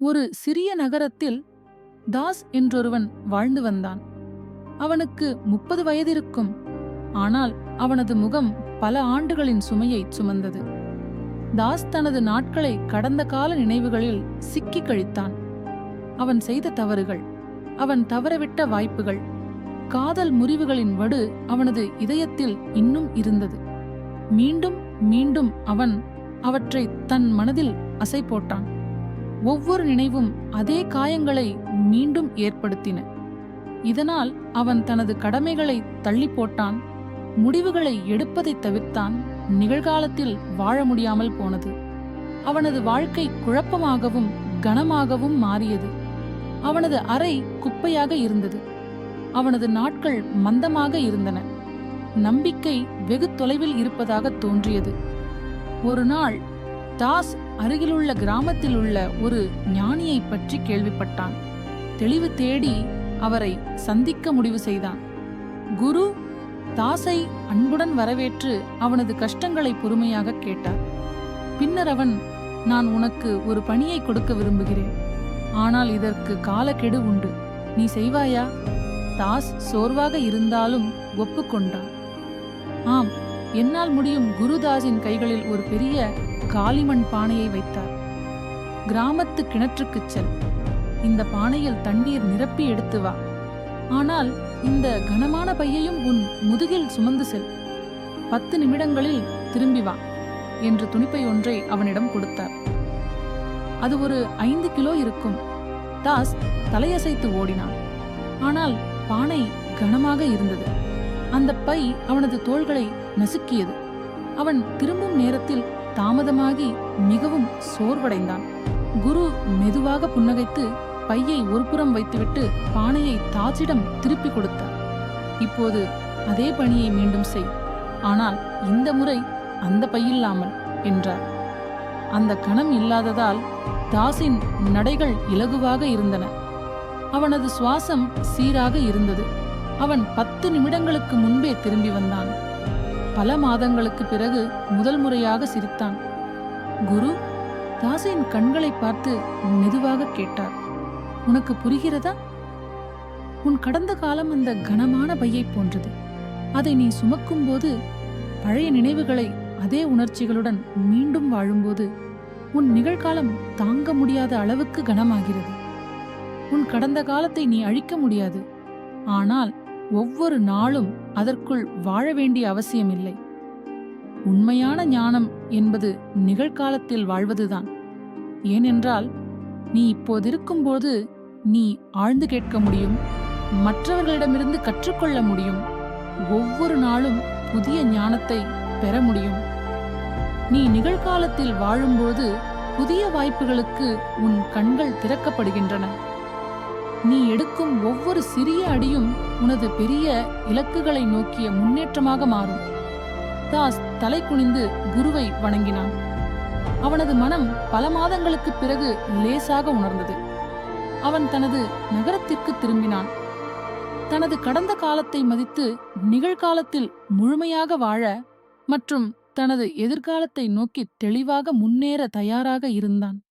ஒரு சிறிய நகரத்தில் தாஸ் என்றொருவன் வாழ்ந்து வந்தான். அவனுக்கு முப்பது வயதிருக்கும். ஆனால் அவனது முகம் பல ஆண்டுகளின் சுமையை சுமந்தது. தாஸ் தனது நாட்களை கடந்த கால நினைவுகளில் சிக்கி கழித்தான். அவன் செய்த தவறுகள் அவன் தவறவிட்ட வாய்ப்புகள் காதல் முறிவுகளின் வடு அவனது இதயத்தில் இன்னும் இருந்தது. மீண்டும் மீண்டும் அவன் அவற்றை தன் மனதில் அசை போட்டான் ஒவ்வொரு நினைவும் அதே காயங்களை மீண்டும் ஏற்படுத்தின. இதனால் அவன் தனது கடமைகளை தள்ளி போட்டான் முடிவுகளை எடுப்பதை தவிர்த்தான் நிகழ்காலத்தில் வாழ முடியாமல் போனது. அவனது வாழ்க்கை குழப்பமாகவும் கனமாகவும் மாறியது. அவனது அறை குப்பையாக இருந்தது. அவனது நாட்கள் மந்தமாக இருந்தன. நம்பிக்கை வெகு தொலைவில் இருப்பதாக தோன்றியது. ஒரு நாள் தாஸ் அருகிலுள்ள கிராமத்தில் உள்ள ஒரு ஞானியை பற்றி கேள்விப்பட்டான். தெளிவு தேடி அவரை சந்திக்க முடிவு செய்தான். குரு தாஸை அன்புடன் வரவேற்று அவனது கஷ்டங்களை பொறுமையாக கேட்டார். பின்னர் அவன் நான் உனக்கு ஒரு பணியை கொடுக்க விரும்புகிறேன். ஆனால் இதற்கு காலக்கெடு உண்டு. நீ செய்வாயா? தாஸ் சோர்வாக இருந்தாலும் ஒப்புக்கொண்டான். ஆம் என்னால் முடியும் குருதாஸின் கைகளில் ஒரு பெரிய காளிமண் பானையை வைத்தார். கிராமத்து கிணற்றுக்குச் செல். இந்த பானையில் தண்ணீர் நிரப்பி எடுத்து வா. ஆனால் இந்த கனமான பையையும் உன் முதுகில் சுமந்து செல். பத்து நிமிடங்களில் திரும்பி வா என்று துணிப்பை ஒன்றை அவனிடம் கொடுத்தார். அது ஒரு ஐந்து கிலோ இருக்கும். தாஸ் தலையசைத்து ஓடினான். ஆனால் பானை கனமாக இருந்தது. அந்த பை அவனது தோள்களை நசுக்கியது. அவன் திரும்பும் நேரத்தில் தாமதமாகி மிகவும் சோர்வடைந்தான். குரு மெதுவாக புன்னகைத்து பையை ஒருபுறம் வைத்துவிட்டு பானையை தாஜிடம் திருப்பி கொடுத்தார். இப்போது அதே பணியை மீண்டும் செய். ஆனால் இந்த முறை அந்த பையில்லாமல் என்றார். அந்த கணம் இல்லாததால் தாஸின் நடைகள் இலகுவாக இருந்தன. அவனது சுவாசம் சீராக இருந்தது. அவன் பத்து நிமிடங்களுக்கு முன்பே திரும்பி வந்தான். பல மாதங்களுக்கு பிறகு முதல் முறையாக சிரித்தான். குரு தாசையின் கண்களை பார்த்து மெதுவாக கேட்டார். உனக்கு புரிகிறதா? உன் கடந்த காலம் அந்த கனமான பையை போன்றது. அதை நீ சுமக்கும்போது பழைய நினைவுகளை அதே உணர்ச்சிகளுடன் மீண்டும் வாழும்போது உன் நிகழ்காலம் தாங்க முடியாத அளவுக்கு கனமாகிறது. உன் கடந்த காலத்தை நீ அழிக்க முடியாது. ஆனால் ஒவ்வொரு நாளும் அதற்குள் வாழ வேண்டிய அவசியமில்லை. உண்மையான ஞானம் என்பது நிகழ்காலத்தில் வாழ்வதுதான். ஏனென்றால் நீ இப்போதிருக்கும்போது நீ ஆழ்ந்து கேட்க முடியும் மற்றவர்களிடமிருந்து கற்றுக்கொள்ள முடியும் ஒவ்வொரு நாளும் புதிய ஞானத்தை பெற முடியும். நீ நிகழ்காலத்தில் வாழும்போது புதிய வாய்ப்புகளுக்கு உன் கண்கள் திறக்கப்படுகின்றன. நீ எடுக்கும் ஒவ்வொரு சிறிய அடியும் உனது பெரிய இலக்குகளை நோக்கிய முன்னேற்றமாக மாறும். தாஸ் தலை குனிந்து குருவை வணங்கினான். அவனது மனம் பல மாதங்களுக்கு பிறகு லேசாக உணர்ந்தது. அவன் தனது நகரத்திற்கு திரும்பினான். தனது கடந்த காலத்தை மதித்து நிகழ்காலத்தில் முழுமையாக வாழ மற்றும் தனது எதிர்காலத்தை நோக்கி தெளிவாக முன்னேற தயாராக இருந்தான்.